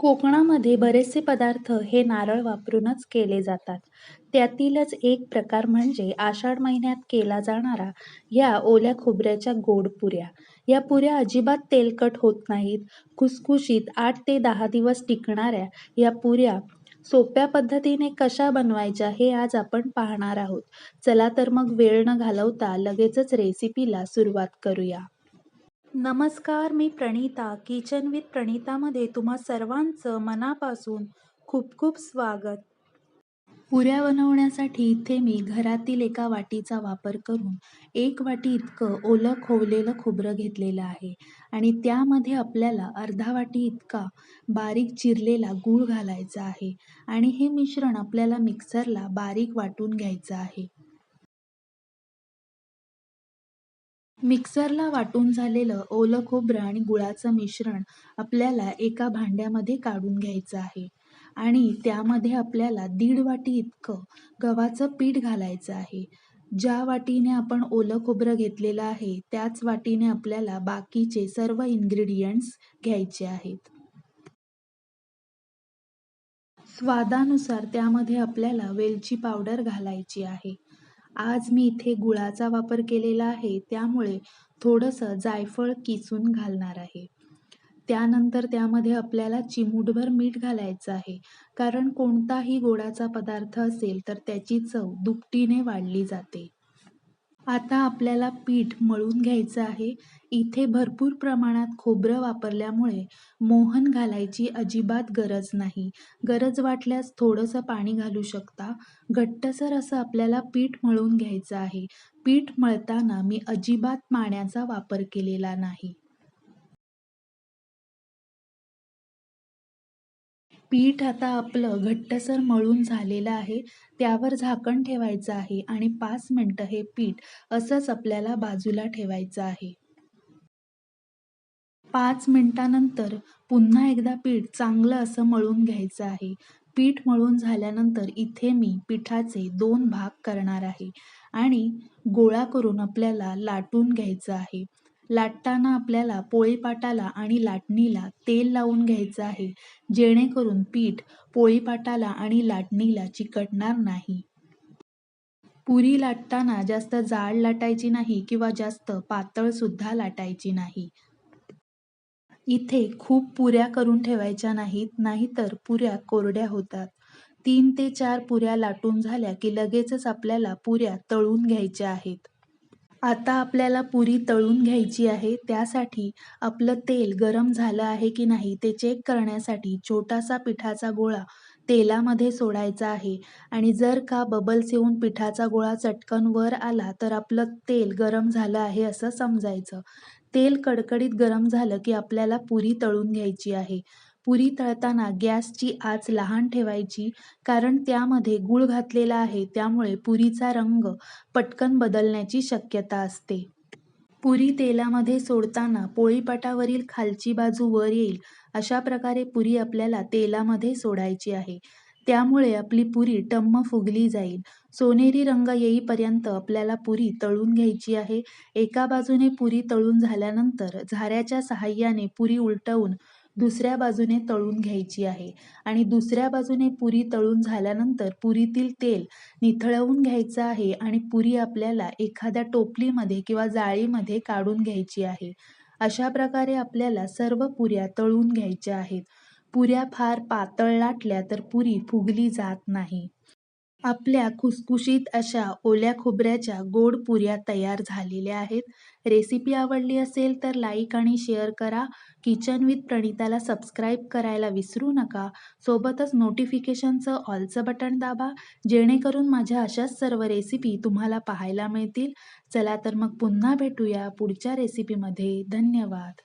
कोकणामध्ये बरेचसे पदार्थ हे नारळ वापरूनच केले जातात. त्यातीलच एक प्रकार म्हणजे आषाढ महिन्यात केला जाणारा या ओल्या खोबऱ्याच्या गोड पुऱ्या. या पुऱ्या अजिबात तेलकट होत नाहीत. खुसखुशीत आठ ते दहा दिवस टिकणाऱ्या या पुऱ्या सोप्या पद्धतीने कशा बनवायच्या हे आज आपण पाहणार आहोत. चला तर मग वेळ न घालवता लगेचच रेसिपीला सुरुवात करूया. नमस्कार मी प्रणिता किचन विथ प्रणितामध्ये तुम्हा सर्वांचं मनापासून खूप खूप स्वागत. पुऱ्या बनवण्यासाठी इथे मी घरातील एका वाटीचा वापर करून एक वाटी इतकं ओलं खोवलेलं खोबरं घेतलेलं आहे आणि त्यामध्ये आपल्याला अर्धा वाटी इतका बारीक चिरलेला गूळ घालायचा आहे आणि हे मिश्रण आपल्याला मिक्सरला बारीक वाटून घ्यायचं आहे. मिक्सरला वाटून झालेलं ओलं खोबरं आणि गुळाचं मिश्रण आपल्याला एका भांड्यामध्ये काढून घ्यायचं आहे आणि त्यामध्ये आपल्याला दीड वाटी इतकं गव्हाचं पीठ घालायचं आहे. ज्या वाटीने आपण ओलं खोबरं घेतलेलं आहे त्याच वाटीने आपल्याला बाकीचे सर्व इन्ग्रेडियंट्स घ्यायचे आहेत. स्वादानुसार त्यामध्ये आपल्याला वेलची पावडर घालायची आहे. आज मी इथे गुळाचा वापर केलेला आहे त्यामुळे थोडंसं जायफळ किसून घालणार आहे. त्यानंतर त्यामध्ये आपल्याला चिमूटभर मीठ घालायचं आहे कारण कोणताही गोडाचा पदार्थ असेल तर त्याची चव दुपटीने वाढली जाते. आता आपल्याला पीठ मळून घ्यायचं आहे. इथे भरपूर प्रमाणात खोबरं वापरल्यामुळे मोहन घालायची अजिबात गरज नाही. गरज वाटल्यास थोडंसं पाणी घालू शकता. घट्टसर असं आपल्याला पीठ मळून घ्यायचं आहे. पीठ मळताना मी अजिबात पाण्याचा वापर केलेला नाही. पीठ आता आपलं घट्टसर मळून झालेलं आहे. त्यावर झाकण ठेवायचं आहे आणि पाच मिनटं हे पीठ असंच आपल्याला बाजूला ठेवायचं आहे. पाच मिनटानंतर पुन्हा एकदा पीठ चांगलं असं मळून घ्यायचं आहे. पीठ मळून झाल्यानंतर इथे मी पिठाचे दोन भाग करणार आहे आणि गोळा करून आपल्याला लाटून घ्यायचं आहे. लाटताना आपल्याला पोळीपाटाला आणि लाटणीला तेल लावून घ्यायचं आहे जेणेकरून पीठ पोळीपाटाला आणि लाटणीला चिकटणार नाही. पुरी लाटताना जास्त जाड लाटायची नाही किंवा जास्त पातळ सुद्धा लाटायची नाही. इथे खूप पुऱ्या करून ठेवायच्या नाहीत नाहीतर पुऱ्या कोरड्या होतात. तीन ते चार पुऱ्या लाटून झाल्या की लगेचच आपल्याला पुऱ्या तळून घ्यायच्या आहेत. आता आपल्याला पुरी तळून घ्यायची आहे त्यासाठी आपलं तेल गरम झालं आहे की नाही ते चेक करण्यासाठी छोटासा पिठाचा गोळा तेलामध्ये सोडायचा आहे आणि जर का बबल्स येऊन पिठाचा गोळा चटकन वर आला तर आपलं तेल गरम झालं आहे असं समजायचं. तेल कडकडीत गरम झालं की आपल्याला पुरी तळून घ्यायची आहे. पुरी तळताना गॅसची आच लहान ठेवायची कारण त्यामध्ये गूळ घातलेला आहे त्यामुळे पुरीचा रंग पटकन बदलण्याची शक्यता असते. पुरी तेलामध्ये सोडताना पोळीपाटावरील खालची बाजू वर येईल अशा प्रकारे पुरी आपल्याला तेलामध्ये सोडायची आहे. त्यामुळे आपली पुरी टम्म फुगली जाईल. सोनेरी रंग येईपर्यंत आपल्याला पुरी तळून घ्यायची आहे. एका बाजूने पुरी तळून झाल्यानंतर झाऱ्याच्या साहाय्याने पुरी उलटवून दुसऱ्या बाजूने तळून घ्यायची आहे आणि दुसऱ्या बाजूने पुरी तळून झाल्यानंतर पुरीतील तेल निथळवून घ्यायचं आहे आणि पुरी आपल्याला एखाद्या टोपलीमध्ये किंवा जाळीमध्ये काढून घ्यायची आहे. अशा प्रकारे आपल्याला सर्व पुऱ्या तळून घ्यायच्या आहेत. पुऱ्या फार पातळ लाटल्या तर पुरी फुगली जात नाही. आपल्या खुसखुशीत अशा ओल्या खोबऱ्याच्या गोड पुऱ्या तयार झालेल्या आहेत. रेसिपी आवडली असेल तर लाईक आणि शेअर करा. किचन विथ प्रणिताला सबस्क्राईब करायला विसरू नका. सोबतच नोटिफिकेशनचं ऑलचं बटण दाबा जेणेकरून माझ्या अशाच सर्व रेसिपी तुम्हाला पाहायला मिळतील. चला तर मग पुन्हा भेटूया पुढच्या रेसिपीमध्ये. धन्यवाद.